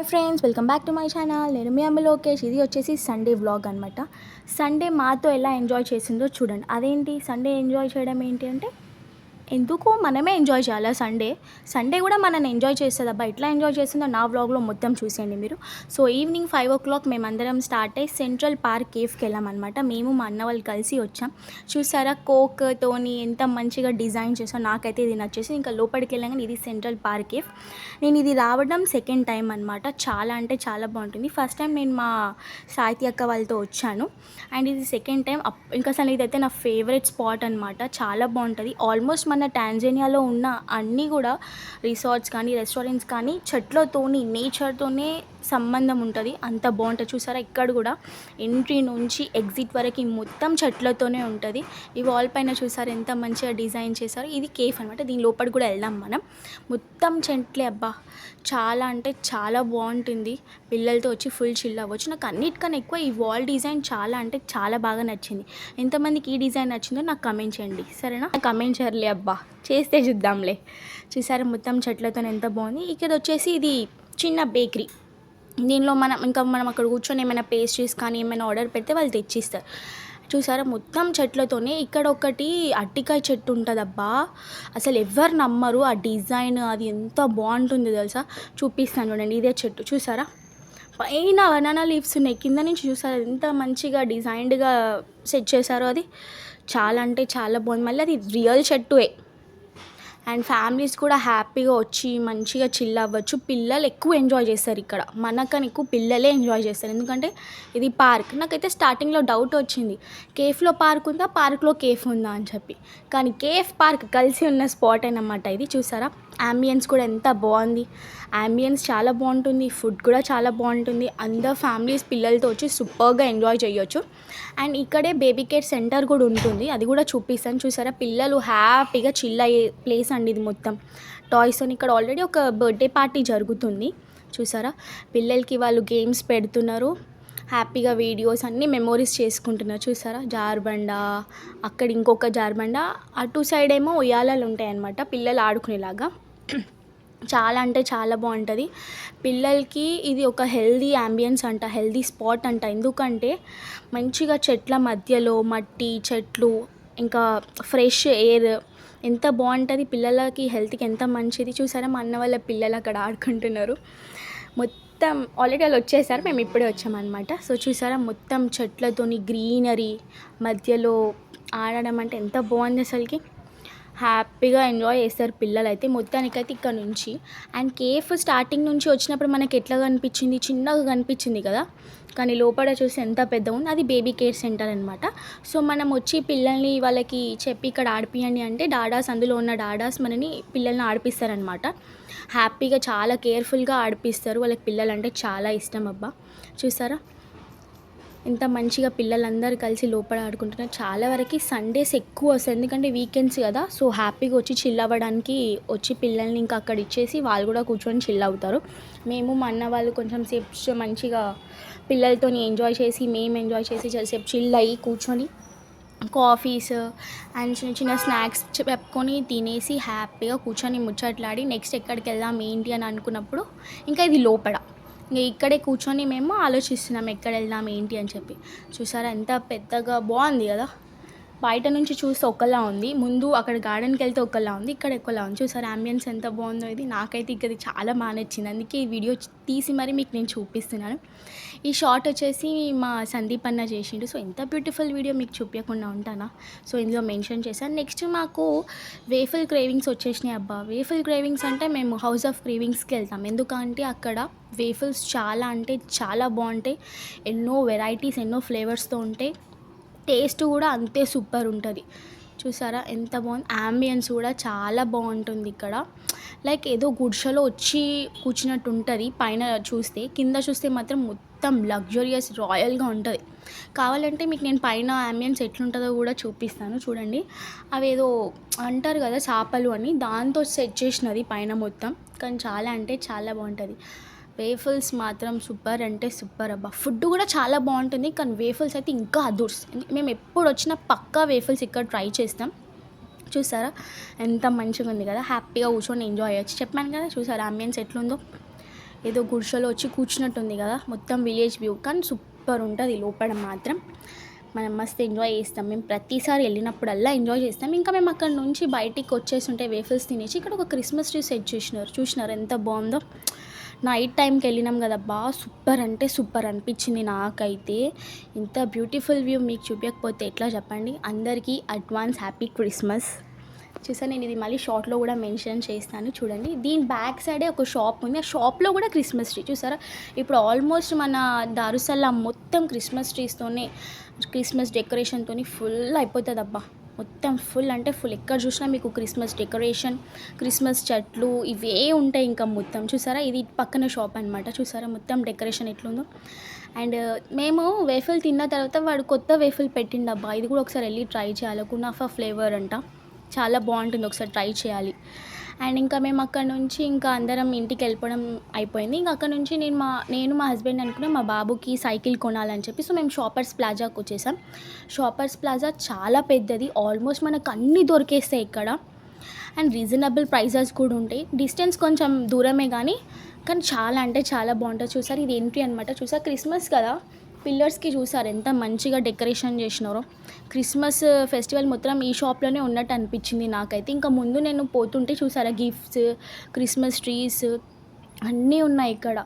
Hi friends welcome back to my channel. నేను మీ అమ్మ లోకేష్. ఇది వచ్చేసి సండే వ్లాగ్ అనమాట సండే మాతో ఎలా ఎంజాయ్ చేసిందో చూడండి. అదేంటి? సండే ఎంజాయ్ చేయడం ఏంటి అంటే ఎందుకు మనమే ఎంజాయ్ చేయాలి? సండే సండే కూడా మనల్ని ఎంజాయ్ చేస్తుంది? అబ్బా ఎట్లా ఎంజాయ్ చేస్తుందో నా వ్లాగ్లో మొత్తం చూసేయండి మీరు. So evening five o'clock మేమందరం స్టార్ట్ అయ్యి సెంట్రల్ పార్క్ కేఫ్కి వెళ్ళామన్నమాట. మేము మా అన్న వాళ్ళు కలిసి వచ్చాం. చూసారా? కోక్తోని ఎంత మంచిగా డిజైన్ చేసాం నాకైతే ఇది నచ్చేసి ఇంకా లోపలికి వెళ్ళగానే ఇది సెంట్రల్ పార్క్ కేఫ్ నేను ఇది రావడం సెకండ్ టైం అనమాట చాలా అంటే చాలా బాగుంటుంది. ఫస్ట్ టైం నేను మా సాహితీ అక్క వాళ్ళతో వచ్చాను. అండ్ ఇది సెకండ్ టైం ఇంకా అసలు ఇదైతే నా ఫేవరెట్ స్పాట్ అనమాట చాలా బాగుంటుంది. ఆల్మోస్ట్ మన టాంజేనియాలో ఉన్న అన్నీ కూడా రిసార్ట్స్ కానీ రెస్టారెంట్స్ కానీ చెట్లతోని నేచర్తోనే సంబంధం ఉంటుంది. అంత బాగుంటుంది. చూసారా? ఇక్కడ కూడా ఎంట్రీ నుంచి ఎగ్జిట్ వరకు మొత్తం చెట్లతోనే ఉంటుంది. ఈ వాల్ పైన చూసారు? ఎంత మంచిగా డిజైన్ చేశారు. ఇది కేఫ్ అనమాట దీని లోపల కూడా వెళ్దాం మనం. మొత్తం చెట్లే అబ్బా! చాలా అంటే చాలా బాగుంటుంది. పిల్లలతో వచ్చి ఫుల్ చిల్ అవ్వచ్చు. నాకు అన్నిటికన్నా ఎక్కువ ఈ వాల్ డిజైన్ చాలా అంటే చాలా బాగా నచ్చింది. ఎంతమందికి ఈ డిజైన్ నచ్చిందో నాకు కమెంట్ చేయండి. సరేనా? కమెంట్ చేయర్లే అబ్బా. చేస్తే చూద్దాంలే. చూసారా మొత్తం చెట్లతో ఎంత బాగుంది. ఇక్కడ వచ్చేసి ఇది చిన్న బేకరీ. దీనిలో మనం ఇంకా మనం అక్కడ కూర్చొని ఏమైనా పేస్ట్రీస్ కానీ ఏమైనా ఆర్డర్ పెడితే వాళ్ళు తెచ్చిస్తారు. చూసారా మొత్తం చెట్లతోనే ఇక్కడ ఒకటి అట్టికాయ చెట్టు ఉంటుందబ్బా అసలు ఎవరు నమ్మరు ఆ డిజైన్ అది ఎంత బాగుంటుంది తెలుసా? చూపిస్తాను చూడండి ఇదే చెట్టు. చూసారా? పైన బనానా లీవ్స్ ఉన్నాయి. కింద నుంచి చూసారా ఎంత మంచిగా డిజైన్డ్గా సెట్ చేశారో అది. చాలా అంటే చాలా బాగుంది. మళ్ళీ అది రియల్ చెట్టువే అండ్ ఫ్యామిలీస్ కూడా హ్యాపీగా వచ్చి మంచిగా చిల్ అవ్వచ్చు. పిల్లలు ఎక్కువ ఎంజాయ్ చేస్తారు ఇక్కడ. మనకని ఎక్కువ పిల్లలే ఎంజాయ్ చేస్తారు. ఎందుకంటే ఇది పార్క్ నాకైతే స్టార్టింగ్లో డౌట్ వచ్చింది. కేఫ్లో పార్క్ ఉందా? పార్క్లో కేఫ్ ఉందా అని చెప్పి. కానీ కేఫ్ పార్క్ కలిసి ఉన్న స్పాట్ అనమాట ఇది. చూసారా? అంబియన్స్ కూడా ఎంత బాగుంది. అంబియన్స్ చాలా బాగుంటుంది. ఫుడ్ కూడా చాలా బాగుంటుంది. అందరు ఫ్యామిలీస్ పిల్లలతో వచ్చి సూపర్గా ఎంజాయ్ చేయొచ్చు. అండ్ ఇక్కడే బేబీ కేర్ సెంటర్ కూడా ఉంటుంది. అది కూడా చూపిస్తాను. చూసారా? పిల్లలు హ్యాపీగా చిల్ అయ్యే ప్లేస్ అండి ఇది మొత్తం. టాయ్స్ అని ఇక్కడ ఆల్రెడీ ఒక బర్త్డే పార్టీ జరుగుతుంది. చూసారా? పిల్లలకి వాళ్ళు గేమ్స్ పెడుతున్నారు. హ్యాపీగా వీడియోస్ అన్నీ మెమోరీస్ చేసుకుంటున్నారు. చూసారా? జార్బండ అక్కడ ఇంకొక జార్బండ అటు సైడ్ ఏమో ఉయ్యాలలు ఉంటాయి అన్నమాట పిల్లలు ఆడుకునేలాగా. చాలా అంటే చాలా బాగుంటుంది. పిల్లలకి ఇది ఒక హెల్దీ అంబియన్స్ అంట హెల్దీ స్పాట్ అంట. ఎందుకంటే మంచిగా చెట్ల మధ్యలో మట్టి చెట్లు ఇంకా ఫ్రెష్ ఎయిర్ ఎంత బాగుంటుంది పిల్లలకి హెల్త్కి ఎంత మంచిది చూసారా? మా అన్న వాళ్ళ పిల్లలు అక్కడ ఆడుకుంటున్నారు. మొత్తం ఆల్రెడీ వాళ్ళు వచ్చేసారు మేము ఇప్పుడే వచ్చామన్నమాట. సో చూసారా మొత్తం చెట్లతోని గ్రీనరీ మధ్యలో ఆడడం అంటే ఎంత బాగుంది అసలుకి. హ్యాపీగా ఎంజాయ్ చేస్తారు పిల్లలు అయితే మొత్తానికైతే ఇక్కడ నుంచి. అండ్ కేఫ్ స్టార్టింగ్ నుంచి వచ్చినప్పుడు మనకి ఎట్లా కనిపించింది? చిన్నగా కనిపించింది కదా? కానీ లోపల చూసి ఎంత పెద్ద ఉంది. అది బేబీ కేర్ సెంటర్ అనమాట సో మనం వచ్చి పిల్లల్ని వాళ్ళకి చెప్పి ఇక్కడ ఆడిపియండి అంటే డాడాస్ అందులో ఉన్న డాడాస్ మనని పిల్లల్ని ఆడిపిస్తారనమాట హ్యాపీగా చాలా కేర్ఫుల్గా ఆడిపిస్తారు. వాళ్ళకి పిల్లలు అంటే చాలా ఇష్టం అబ్బా. చూసారా? ఇంత మంచిగా పిల్లలందరూ కలిసి లోపల ఆడుకుంటున్నారు చాలా వరకు సండేస్ ఎక్కువ వస్తాయి. ఎందుకంటే వీకెండ్స్ కదా. సో హ్యాపీగా వచ్చి చిల్ అవ్వడానికి వచ్చి పిల్లల్ని ఇంకా అక్కడ ఇచ్చేసి వాళ్ళు కూడా కూర్చొని చిల్ అవుతారు. మేము మా అన్న వాళ్ళు కొంచెం సేపు మంచిగా పిల్లలతో ఎంజాయ్ చేసి మేము ఎంజాయ్ చేసి చాలాసేపు చిల్ అయ్యి కూర్చొని కాఫీస్ అండ్ చిన్న చిన్న స్నాక్స్ చెప్పుకొని తినేసి హ్యాపీగా కూర్చొని ముచ్చట్లాడి నెక్స్ట్ ఎక్కడికి వెళ్దాం ఏంటి అని అనుకున్నప్పుడు ఇంకా ఇది లోపల. ఇక్కడే కూర్చొని మేము ఆలోచిస్తున్నాం ఎక్కడ వెళ్దాం ఏంటి అని చెప్పి. చూసారా ఎంత పెద్దగా బాగుంది కదా. బయట నుంచి చూస్తే ఒకలా ఉంది. ముందు అక్కడ గార్డెన్కి వెళ్తే ఒకలా ఉంది. ఇక్కడ ఒకలా ఉంది. చూసారు అంబియన్స్ ఎంత బాగుందో ఇది. నాకైతే ఇక్కడ చాలా బాగా నచ్చింది. అందుకే ఈ వీడియో తీసి మరి మీకు నేను చూపిస్తున్నాను. ఈ షార్ట్ వచ్చేసి మా సందీప్ అన్న చేసిండు. సో ఎంత బ్యూటిఫుల్ వీడియో మీకు చూపించకుండా ఉంటానా? సో ఇందులో మెన్షన్ చేశాను. నెక్స్ట్ మాకు వేఫుల్ క్రేవింగ్స్ వచ్చేసినాయి అబ్బా. వేఫుల్ క్రేవింగ్స్ అంటే మేము హౌస్ ఆఫ్ క్రేవింగ్స్కి వెళ్తాం. ఎందుకంటే అక్కడ వేఫుల్స్ చాలా అంటే చాలా బాగుంటాయి. ఎన్నో వెరైటీస్ ఎన్నో ఫ్లేవర్స్తో ఉంటాయి. టేస్ట్ కూడా అంతే సూపర్ ఉంటుంది. చూసారా? ఎంత బాగుంది. ఆంబియన్స్ కూడా చాలా బాగుంటుంది ఇక్కడ. లైక్ ఏదో గుడిసెలో వచ్చి కూర్చున్నట్టు ఉంటుంది. పైన చూస్తే కింద చూస్తే మాత్రం మొత్తం లగ్జరియస్ రాయల్గా ఉంటుంది. కావాలంటే మీకు నేను పైన ఆంబియన్స్ ఎట్లుంటుందో కూడా చూపిస్తాను. చూడండి. అవి ఏదో అంటారు కదా చేపలు అని. దాంతో సెట్ చేసినది పైన మొత్తం. కానీ చాలా అంటే చాలా బాగుంటుంది. వేఫల్స్ మాత్రం సూపర్ అంటే సూపర్ అబ్బా. ఫుడ్ కూడా చాలా బాగుంటుంది కానీ వేఫల్స్ అయితే ఇంకా అదూర్స్. మేము ఎప్పుడు వచ్చినా పక్కా వేఫల్స్ ఇక్కడ ట్రై చేస్తాం. చూసారా? ఎంత మంచిగా ఉంది కదా. హ్యాపీగా కూర్చొని ఎంజాయ్ చేయొచ్చు. చెప్పాను కదా చూసారా? అంబియన్స్ ఎట్లుందో? ఏదో గుడిసెలో వచ్చి కూర్చున్నట్టుంది కదా. మొత్తం విలేజ్ వ్యూ. కానీ సూపర్ ఉంటుంది లోపల మాత్రం. మనం మస్తు ఎంజాయ్ చేస్తాం. మేము ప్రతిసారి వెళ్ళినప్పుడల్లా ఎంజాయ్ చేస్తాం. ఇంకా మేము అక్కడ నుంచి బయటికి వచ్చేస్తుంటే వేఫల్స్ తినేసి ఇక్కడ ఒక క్రిస్మస్ ట్రీ సెట్ చేసినారు. చూసినారు? ఎంత బాగుందో? నైట్ టైంకి వెళ్ళినాం కదబ్బా. సూపర్ అంటే సూపర్ అనిపించింది నాకైతే. ఇంత బ్యూటిఫుల్ వ్యూ మీకు చూపించకపోతే ఎట్లా చెప్పండి? అందరికీ అడ్వాన్స్ హ్యాపీ క్రిస్మస్. చూసా నేను ఇది మళ్ళీ షార్ట్లో కూడా మెన్షన్ చేస్తాను. చూడండి దీని బ్యాక్ సైడే ఒక షాప్ ఉంది. ఆ షాప్లో కూడా క్రిస్మస్ ట్రీ చూసారా? ఇప్పుడు ఆల్మోస్ట్ మన దారుసల్లా మొత్తం క్రిస్మస్ ట్రీస్తోనే క్రిస్మస్ డెకరేషన్తో ఫుల్ అయిపోతుంది అబ్బా మొత్తం ఫుల్ అంటే ఫుల్. ఎక్కడ చూసినా మీకు క్రిస్మస్ డెకరేషన్ క్రిస్మస్ చెట్లు ఇవే ఉంటాయి ఇంకా మొత్తం. చూసారా? ఇది పక్కన షాప్ అనమాట చూసారా? మొత్తం డెకరేషన్ ఎట్లుందో. అండ్ మేము వేఫల్ తిన్న తర్వాత వాడు కొత్త వేఫల్ పెట్టిండబ్బా. ఇది కూడా ఒకసారి వెళ్ళి ట్రై చేయాలి. కునాఫా ఫ్లేవర్ అంట. చాలా బాగుంటుంది. ఒకసారి ట్రై చేయాలి. అండ్ ఇంకా మేము అక్కడ నుంచి ఇంకా అందరం ఇంటికి వెళ్ళిపోవడం అయిపోయింది. ఇంకా అక్కడ నుంచి నేను మా నేను మా హస్బెండ్ అనుకున్నా మా బాబుకి సైకిల్ కొనాలని చెప్పి సో మేము షాపర్స్ ప్లాజాకు వచ్చేసాం. షాపర్స్ ప్లాజా చాలా పెద్దది ఆల్మోస్ట్ మనకు అన్నీ దొరికేస్తాయి ఇక్కడ. అండ్ రీజనబుల్ ప్రైజెస్ కూడా ఉంటాయి. డిస్టెన్స్ కొంచెం దూరమే కానీ కానీ చాలా అంటే చాలా బాగుంటుంది. చూసారు ఇది ఎంట్రీ అనమాట చూసారు క్రిస్మస్ కదా? పిల్లర్స్కి చూసారు ఎంత మంచిగా డెకరేషన్ చేసినారో. క్రిస్మస్ ఫెస్టివల్ మొత్తం ఈ షాప్లోనే ఉన్నట్టు అనిపించింది నాకైతే. ఇంకా ముందు నేను పోతుంటే చూసారా గిఫ్ట్స్ క్రిస్మస్ ట్రీస్ అన్నీ ఉన్నాయి ఇక్కడ.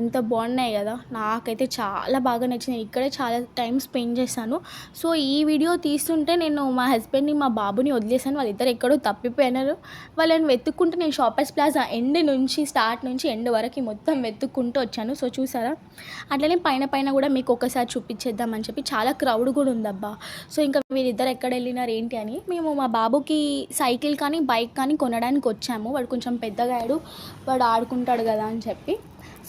ఎంత బాగున్నాయి కదా. నాకైతే చాలా బాగా నచ్చింది. ఇక్కడే చాలా టైం స్పెండ్ చేశాను. సో ఈ వీడియో తీస్తుంటే నేను మా హస్బెండ్ని మా బాబుని వదిలేసాను వాళ్ళిద్దరు ఎక్కడో తప్పిపోయినారు. వాళ్ళని వెతుక్కుంటూ నేను షాపర్స్ ప్లాజా ఎండ్ నుంచి స్టార్ట్ నుంచి ఎండ్ వరకు మొత్తం వెతుక్కుంటూ వచ్చాను. సో చూసారా? అట్లనే పైన పైన కూడా మీకు ఒకసారి చూపించేద్దామని చెప్పి చాలా క్రౌడ్ కూడా ఉందబ్బా. సో ఇంకా వీరిద్దరు ఎక్కడ వెళ్ళినారు ఏంటి అని. మేము మా బాబుకి సైకిల్ కానీ బైక్ కానీ కొనడానికి వచ్చాము. వాడు కొంచెం పెద్దగా అయ్యాడు. వాడు ఆడుకుంటాడు కదా అని చెప్పి.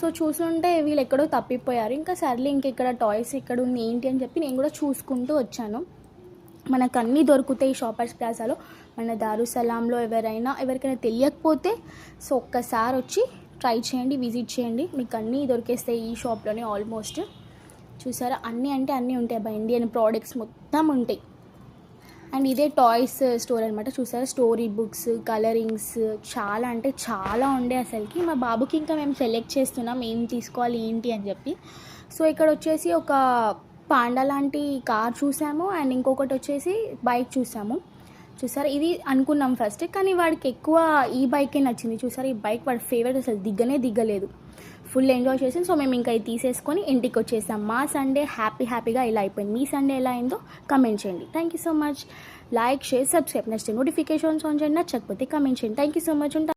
సో చూస్తుంటే వీళ్ళు ఎక్కడో తప్పిపోయారు. ఇంకా సర్లే ఇంక ఇక్కడ టాయ్స్ ఇక్కడ ఉంది ఏంటి అని చెప్పి నేను కూడా చూసుకుంటూ వచ్చాను. మనకు అన్నీ దొరుకుతాయి షాపర్స్ ప్లాజాలో మన దారుసలాంలో ఎవరైనా ఎవరికైనా తెలియకపోతే సో ఒక్కసారి వచ్చి ట్రై చేయండి విజిట్ చేయండి. మీకు అన్నీ దొరికేస్తాయి ఈ షాప్లోనే ఆల్మోస్ట్ చూసారా? అన్నీ అంటే అన్నీ ఉంటాయి. బా ఇండియన్ ప్రోడక్ట్స్ మొత్తం ఉంటాయి. అండ్ ఇదే టాయ్స్ స్టోర్ అనమాట చూసారా? స్టోరీ బుక్స్ కలరింగ్స్ చాలా అంటే చాలా ఉండే అసలుకి. మా బాబుకి ఇంకా మేము సెలెక్ట్ చేస్తున్నాం ఏం తీసుకోవాలి ఏంటి అని చెప్పి. సో ఇక్కడ వచ్చేసి ఒక పాండా లాంటి కార్ చూసాము. అండ్ ఇంకొకటి వచ్చేసి బైక్ చూసాము. చూసారు? ఇది అనుకున్నాం ఫస్ట్ కానీ వాడికి ఎక్కువ ఈ బైకే నచ్చింది. చూసారు? ఈ బైక్ వాడి ఫేవరెట్ అసలు దిగ్గనే దిగ్గలేదు. ఫుల్ ఎంజాయ్ చేసాం సో మేము ఇంకా ఇది తీసేసుకొని ఇంటికి వచ్చేసాం. మా సండే హ్యాపీ హ్యాపీగా ఇలా అయిపోయింది. మీ సండే ఎలా అయిందో కమెంట్ చేయండి. Thank you so much like share subscribe నచ్చితే నోటిఫికేషన్స్ ఆన్ చేయండి నచ్చకపోతే కమెంట్ చేయండి. థ్యాంక్ యూ సో మచ్ ఉంటాను